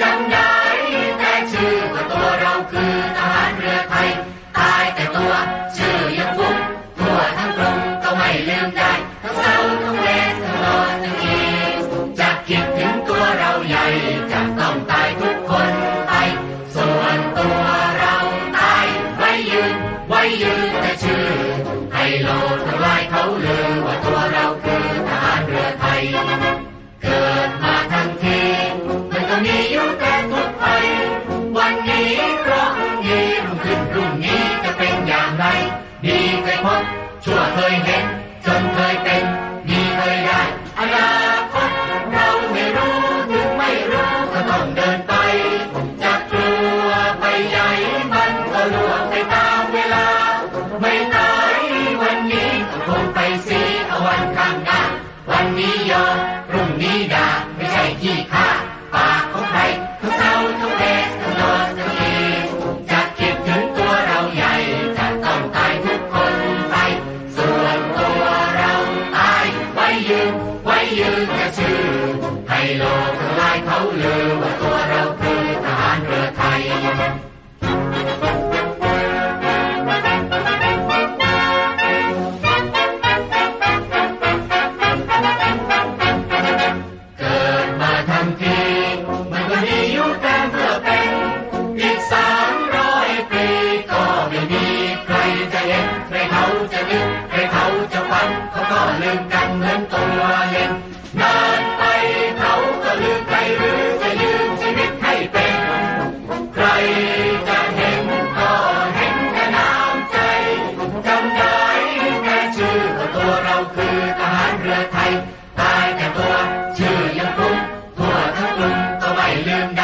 จำได้ แต่ชื่อว่าตัวเราคือทหารเรือไทย ตายแต่ตัวชื่อยังฟุ้งทั่วทั้งกรุงก็ไม่ลืมได้ ทั้งเศร้าทั้งเวททั้งรอทั้งอีจะคิดถึงตัวเราใหญ่ จะต้องตายทุกคนไป ส่วนตัวเราตายไว้ยืน ไว้ยืนแต่ชื่อ ให้โลกทลายเขาเลย มดชั่วเคยเห็น จนเคยเป็น มีเคยได้ อนาคตเราไม่รู้ถึงไม่รู้ก็ต้องเดินไปจะกลัวไปใหญ่มันก็ล่วงไปตามเวลา ไม่ตายวันนี้ก็คงไปสีวันข้างหน้าวันนี้ยอมพรุ่งนี้ได้ ยืนกระชื่อให้โลกทั้งหลายเขาลือ ใครเขาจะนึกใครเขาจะฟังเขาก็ลืมกันเหมือนตัวเล็นนานไปเขาก็ลืมใครหรือจะยืมชีวิตให้เป็น ใครจะเห็นก็เห็นแต่น้ำใจจำได้แค่ชื่อว่าตัวเราคือทหารเรือไทยตายแต่ตัวชื่อยังคุ้มทั่วทั้งกลุ่มก็ไม่ลืมได้